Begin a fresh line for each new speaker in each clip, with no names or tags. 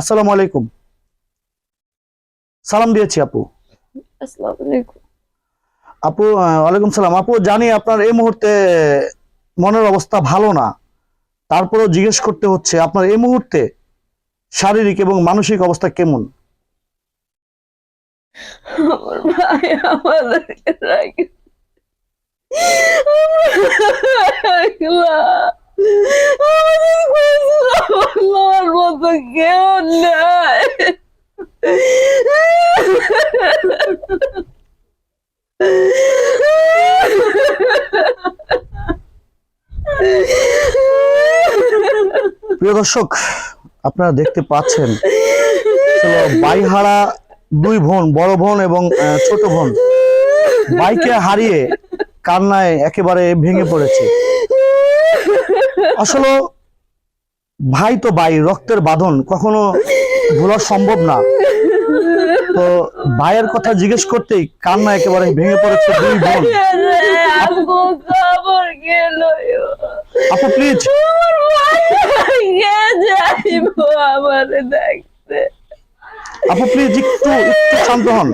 আসসালামু আলাইকুম। সালাম দিয়েছি আপু।
আসসালামু আলাইকুম।
আপু ওয়ালাইকুম সালাম। আপু জানি আপনার এই মুহূর্তে মনের অবস্থা ভালো না। তারপরেও জিজ্ঞেস করতে হচ্ছে আপনার এই মুহূর্তে শারীরিক এবং মানসিক অবস্থা কেমন?
আমার ভাই আমাদেরকে রাখে। আমাদের নেওয়ার মতো কেউ নাই
প্রিয় দর্শক, আপনারা দেখতে পাচ্ছেন বাইহারা দুই বোন, বড় বোন এবং ছোট বোন, বাইকে হারিয়ে কান্নায় একেবারে ভেঙে পড়েছে। আসলে ভাই তো ভাই রক্তের বাঁধন কখনো ভোলা সম্ভব না। তো ভাইয়ের কথা জিজ্ঞেস করতেই কান্না একেবারে ভেঙে পড়েছে দুই বোন। আপু প্লিজ আপু প্লিজ একটু একটু শান্ত হন।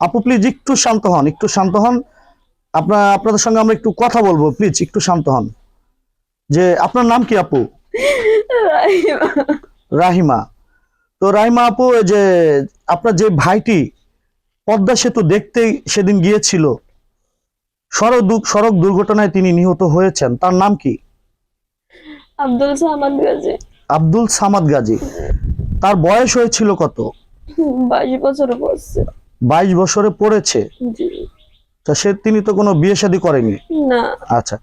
আপু প্লিজ একটু শান্ত হন একটু শান্ত হন। আপনার আপনাদের সঙ্গে আমরা একটু কথা বলব প্লিজ একটু শান্ত হন। যে আপনার নাম কি আপু?
রাহিমা।
তো রাহিমা আপু যে আপনার যে ভাইটি পদ্মা সেতু দেখতেই সেদিন গিয়েছিল। সড়ক সড়ক দুর্ঘটনায় তিনি নিহত হয়েছেন। তার নাম কি?
আব্দুল সামাদ গাজী।
আব্দুল সামাদ গাজী। তার বয়স হয়েছিল কত?
বাইশ বছর
বাইশ বছরে পড়েছে? তা সে তিনি তো কোনো বিয়ে শাদী করেনি?
না।
আচ্ছা।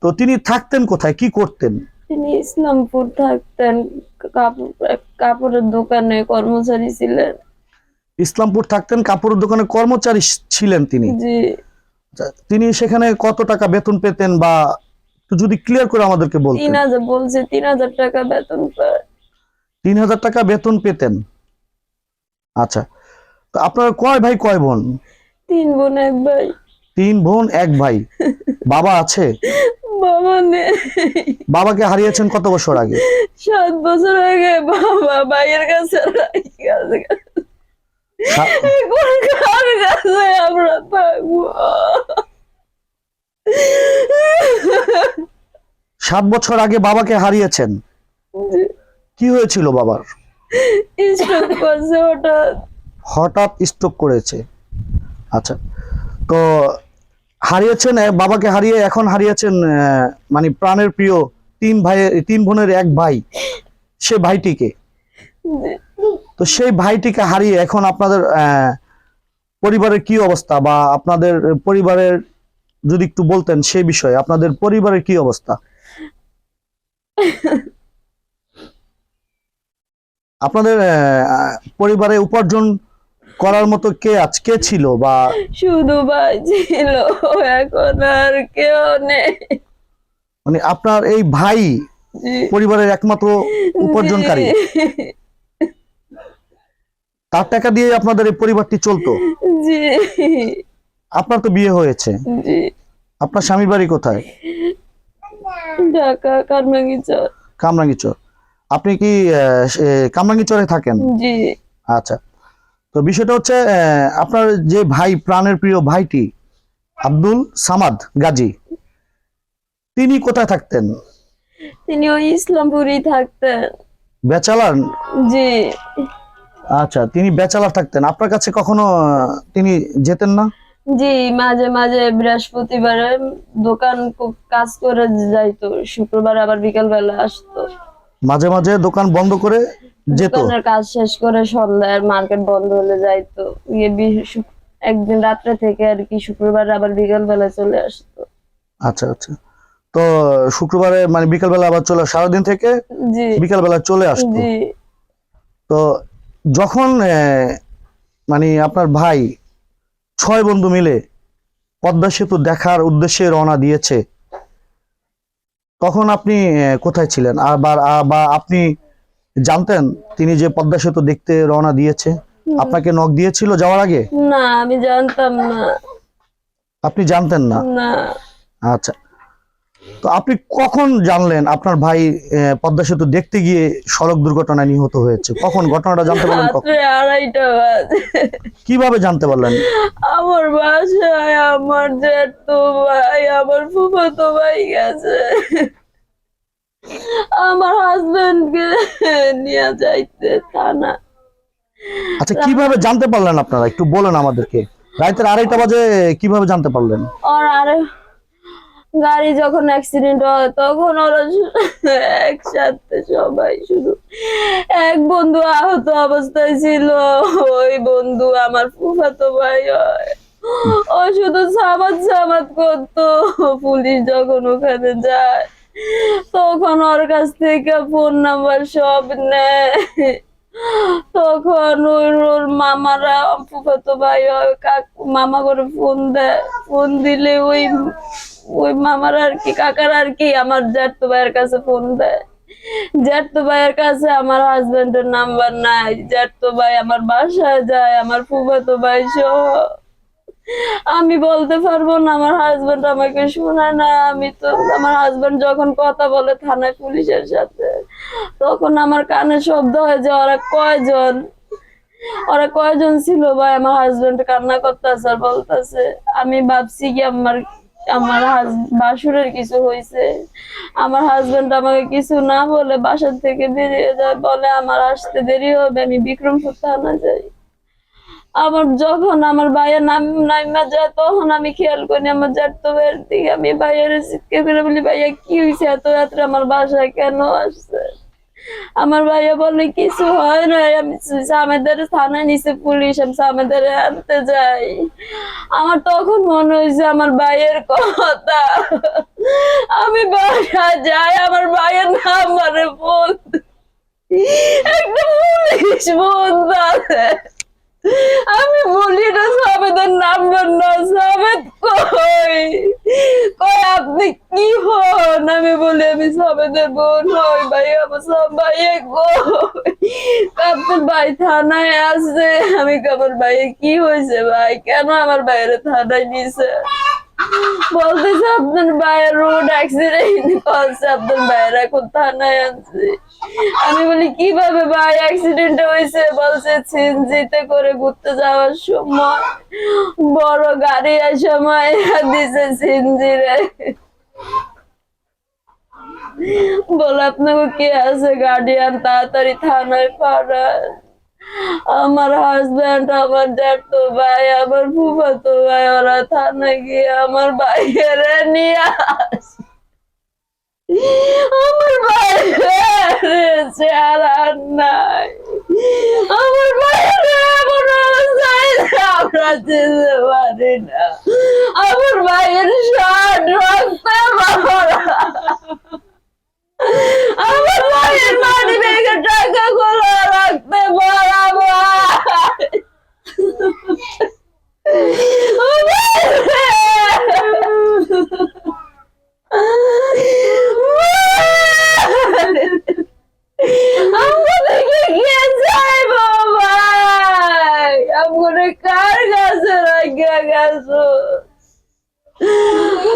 তো তিনি থাকতেন কোথায়? কি করতেন?
তিনি ইসলামপুর থাকতেন কাপড়ের দোকানে কর্মচারী ছিলেন।
ইসলামপুর থাকতেন কাপড়ের দোকানে কর্মচারী ছিলেন তিনি। আচ্ছা, তিনি সেখানে কত টাকা বেতন পেতেন বা যদি ক্লিয়ার করে আমাদেরকে
তিন
বলতেন
হাজার বলছে তিন হাজার টাকা বেতন
তিন হাজার টাকা বেতন পেতেন। আচ্ছা তো আপনার কয় ভাই কয় বোন?
তিন বোন এক ভাই।
তিন বোন এক ভাই। বাবা আছে?
বাবা নেই
বাবাকে হারিয়েছেন কত বছর আগে?
সাত বছর আগে বাবা ভাইয়ের কাছে রাখি। আছে
সা-
এখন কার কাছে আমরা থাকব?
সাত বছর আগে বাবাকে হারিয়েছেন? কি হয়েছিল বাবার?
স্ট্রোক করছে হঠাৎ।
হঠাৎ স্ট্রোক করেছে। আচ্ছা তো হারিয়েছেন বাবাকে হারিয়ে এখন হারিয়েছেন মানে প্রাণের প্রিয় তিন ভাইয়ের তিন বোনের এক ভাই, সে ভাইটিকে। তো সেই ভাইটিকে হারিয়ে এখন আপনাদের পরিবারের কি অবস্থা? বা আপনাদের পরিবারের যদি একটু বলতেন সেই বিষয়ে, আপনাদের পরিবারের কি অবস্থা? আপনাদের পরিবারে উপার্জন করার মতো কে আজ কে ছিল বা
শুধু ভাই ছিল এখন আর কেউ নেই।
মানে আপনার এই ভাই পরিবারের একমাত্র উপার্জনকারী। তার টাকা দিয়ে আপনাদের এই পরিবারটি চলতো?
জি।
আপনার তো বিয়ে হয়েছে।
জি।
আপনার স্বামীর বাড়ি কোথায়?
ঢাকা কারমাঙ্গিচর
কামরাঙ্গীচর। আপনি কি কামরাঙ্গিচরে থাকেন?
জি।
আচ্ছা। তো বিষয়টা হচ্ছে আপনার যে ভাই প্রাণের প্রিয় ভাইটি আব্দুল সামাদ গাজী তিনি কোথায় থাকতেন?
তিনি ওই ইসলামপুরেই থাকতেন।
বেচালার
জি।
আচ্ছা তিনি বেচালার থাকতেন। আপনার কাছে কখনো তিনি যেতেন না?
জি মাঝে মাঝে বৃহস্পতিবারে দোকান কাজ করে যাইতো। শুক্রবার আবার বিকাল বেলা আসতো।
মাঝে মাঝে দোকান বন্ধ করে যেত
কাজ শেষ করে সন্ধ্যায় মার্কেট বন্ধ হলে যাইতো বি- একদিন রাত্রে থেকে আর কি শুক্রবার আবার বিকাল বেলা চলে আসতো।
আচ্ছা আচ্ছা। তো শুক্রবারে মানে বিকালবেলা আবার চলে সারাদিন থেকে
জি।
বিকালবেলা চলে আসতো। তো যখন মানে আপনার ভাই ছয় বন্ধু মিলে পদ্মা সেতু দেখার উদ্দেশ্যে রওনা দিয়েছে তখন আপনি কোথায় ছিলেন? আবার বা আপনি জানতেন তিনি যে পদ্মা সেতু দেখতে রওনা দিয়েছে? আপনাকে নখ দিয়েছিল যাওয়ার আগে?
না আমি জানতাম না।
আপনি জানতেন না?
না।
আচ্ছা। তো আপনি কখন জানলেন আপনার ভাই পদ্মা সেতু দেখতে গিয়ে সড়ক দুর্ঘটনায় নিহত হয়েছে? কখন? ঘটনাটা জানতে পারলেন কখন?
আড়াইটা বাজে।
কীভাবে জানতে পারলেন?
আমার বাসায় আমার জ্যাঠতো ভাই আমার ফুফাতো ভাই গেছে। আমার হাজবেন্ডকে নিয়ে যাইতে থানা।
আচ্ছা কীভাবে জানতে পারলেন আপনারা? একটু বলেন আমাদেরকে। রাতের আড়াইটা বাজে কীভাবে জানতে পারলেন?
আর আরে গাড়ি যখন অ্যাক্সিডেন্ট হয় তখন ওরা একসাথে সবাই শুধু এক বন্ধু আহত অবস্থায় ছিল। ওই বন্ধু আমার ফুফাতো ভাই হয়। ও শুধু সামাদ সামাদ করতো। পুলিশ যখন ওখানে যায় তখন ওর কাছ থেকে ফোন নাম্বার সব নেয়। তখন ওর মামারা ফুফাতো ভাই মামা করে ফোন দেয়। ফোন দিলে ওই ওই মামার আর কি, কাকার আর কি আমার জ্যাঠতো ভাইয়ের কাছে ফোন দেয়। জ্যাঠতো ভাইয়ের কাছে আমার হাজবেন্ডের নাম্বার নাই। জ্যাঠতো ভাই আমার বাসায় যায়, আমার ফুফাতো ভাই সহ। আমি বলতে পারব না, আমার হাজবেন্ড আমাকে শোনায় না। আমি তো, আমার হাজবেন্ড যখন কথা বলে থানায় পুলিশের সাথে, তখন আমার কানে শব্দ হয় যে ওরা কয়জন? ওরা কয়জন ছিল ভাই? আমার হাজবেন্ড কান্না করতেছে আর বলতেছে, আমি ভাবছি কি আমার আমার বাসুরের কিছু হয়েছে আমার হাজবেন্ড আমাকে কিছু না বলে বাসার থেকে বেরিয়ে যায়, বলে আমার আসতে দেরি হবে, আমি বিক্রমপুর থানা যাই। আমার যখন আমার ভাইয়ের নাম নাইমা যায়, তখন আমি খেয়াল করি আমার জ্যাঠতো ভাইয়ের দিকে আমি ভাইয়ের চিৎকে করে বলি, ভাইয়া, কি হয়েছে এত রাত্রে আমার বাসায় কেন আসছে? আমার ভাইয়া বলে, কিছু হয় না আমি সামেদের থানায় নিচে পুলিশ, আমি সামেদের আনতে যাই। আমার তখন মনে হয়েছে আমার ভাইয়ের কথা। আমি বাসায় যাই, আমার ভাইয়ের নাম মানে ফোন একটা পুলিশ আছে। আমি বলি না নাম না কই? কই আপনি কি হন? আমি বলি আমি সাবেদের বোন হই, ভাই, আমার সব ভাই আপনার ভাই থানায় আছে, আমি আমার ভাইয়ের কি হয়েছে ভাই? কেন আমার বাইরে থানায় নিছে? বলতেছে আপনার ভাইয়ের রোড অ্যাক্সিডেন্ট করছে আপনার ভাইয়ের এখন থানায় আছে। আমি বলি, কীভাবে ভাই অ্যাক্সিডেন্ট হয়েছে? বলছে ছিনজিতে করে ঘুরতে যাওয়ার সময় বড় গাড়ি আর সময় দিছে ছিনজিরে বলে, আপনাকে কে আছে গার্ডিয়ান তাড়াতাড়ি থানায় পাঠান। আমার হাজব্যান্ড আমার জ্যাঠতো ভাই, আমার ফুফাতো ভাই, ওরা থানায় গিয়ে আমার ভাইয়ের নিয়ে আসে। আমার ভাইয়ের চেহারা নাই। আমার যেতে পারি না। আমার শার্ট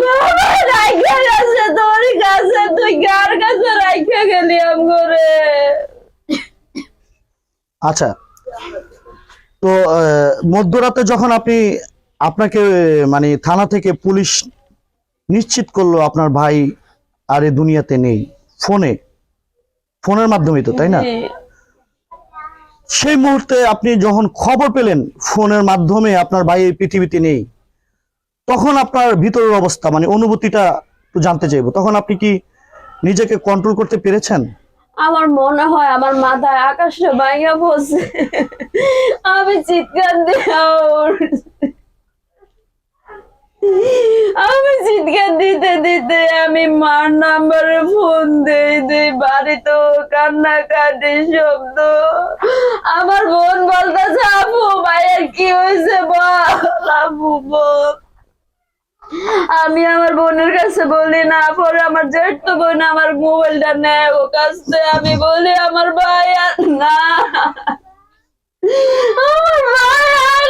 বাবা গেছে তোর কাছে তুই কার কাছে রাখিয়া গেলি আমগরে
আচ্ছা। তো মধ্যরাতে যখন আপনি আপনাকে মানে থানা থেকে পুলিশ নিশ্চিত করল আপনার ভাই আর এ দুনিয়াতে নেই ফোনে ফোনের মাধ্যমে তো তাই না? সেই মুহূর্তে আপনি যখন খবর পেলেন ফোনের মাধ্যমে আপনার ভাই এই পৃথিবীতে নেই তখন আপনার ভিতরের অবস্থা মানে অনুভূতিটা একটু জানতে চাইব। তখন আপনি কি নিজেকে কন্ট্রোল করতে পেরেছেন?
আমার মনে হয় আমার মাথায় আকাশে ভাঙা বসে আমি চিৎকার দিয়ে আমি চিৎকার দিতে দিতে আমি মার নাম্বারে ফোন দেই দেই, বাড়িতে কান্নাকাটি শব্দ। আমার বোন বলতেছে, আপু ভাইয়ের কি হয়েছে বল, আপু, বল। আমি আমার বোনের কাছে বলি, না, পরে আমার জ্যেষ্ঠ বোন আমার মোবাইলটা নেয়, ও কাছে আমি বলি, আমার ভাই আর না। আমার ভাই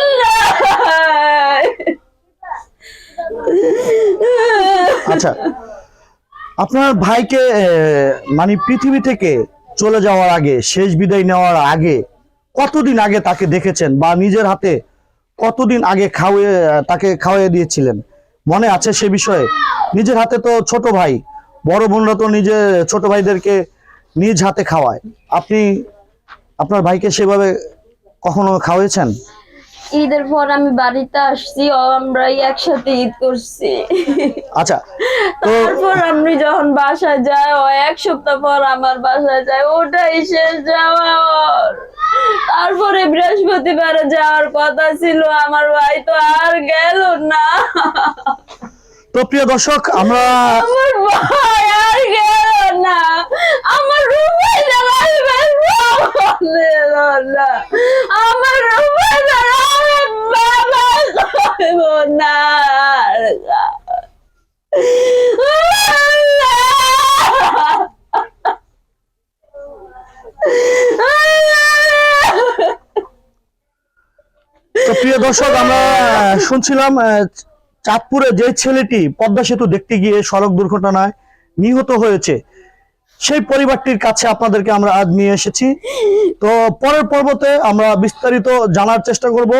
আচ্ছা আপনার ভাইকে মানে পৃথিবী থেকে চলে যাওয়ার আগে, শেষ বিদায় নেওয়ার আগে, কতদিন আগে তাকে দেখেছেন বা নিজের হাতে কতদিন আগে খাওয়ে, তাকে খাওয়াইয়ে দিয়েছিলেন? মনে আছে সে বিষয়ে? নিজের হাতে তো ছোট ভাই। বড় বোনরা তো নিজের ছোট ভাইদেরকে নিজ হাতে খাওয়ায়। আপনি আপনার ভাইকে সেভাবে কখনো খাওয়াইছেন?
ঈদের পর আমি বাড়িতে আসছি ও আমরাই একসাথে ঈদ করছি।
আচ্ছা
তারপর আমি যখন বাসায় যাই ও এক সপ্তাহ পর আমার বাসায় যায় ওটাই শেষ যাওয়া তারপরে বৃহস্পতিবারে যাওয়ার কথা ছিল আমার ভাই তো আর গেল না।
তো প্রিয় দর্শক আমরা
আমার ভাই আর গেল না। আমার রুমাই না আমার রুমাই আমার বাবা কইব না
তো প্রিয় দর্শক, আমরা শুনছিলাম চাঁদপুরে যে ছেলেটি পদ্মা সেতু দেখতে গিয়ে সড়ক দুর্ঘটনায় নিহত হয়েছে, সেই পরিবারটির কাছে আপনাদেরকে আমরা আজ নিয়ে এসেছি। তো পরের পর্বতে আমরা বিস্তারিত জানার চেষ্টা করব।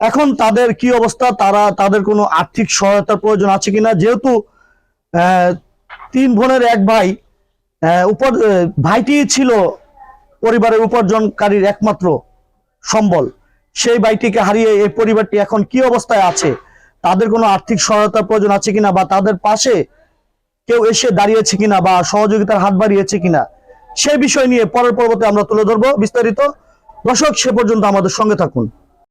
এখন তাদের কি অবস্থা? তারা, তাদের কোনো আর্থিক সহায়তার প্রয়োজন আছে কিনা? যেহেতু তিন বোনের এক ভাই উপর ভাইটি ছিল পরিবারের উপার্জনকারীর একমাত্র সম্বল। সেই বাড়িটিকে হারিয়ে এই পরিবারটি এখন কি অবস্থায় আছে? তাদের কোনো আর্থিক সহায়তা প্রয়োজন আছে কিনা বা তাদের পাশে কেউ এসে দাঁড়িয়েছে কিনা বা সহযোগিতার হাত বাড়িয়েছে কিনা? সেই বিষয় নিয়ে পরের পর্বতে আমরা তুলে ধরবো বিস্তারিত। দর্শক, সে পর্যন্ত আমাদের সঙ্গে থাকুন।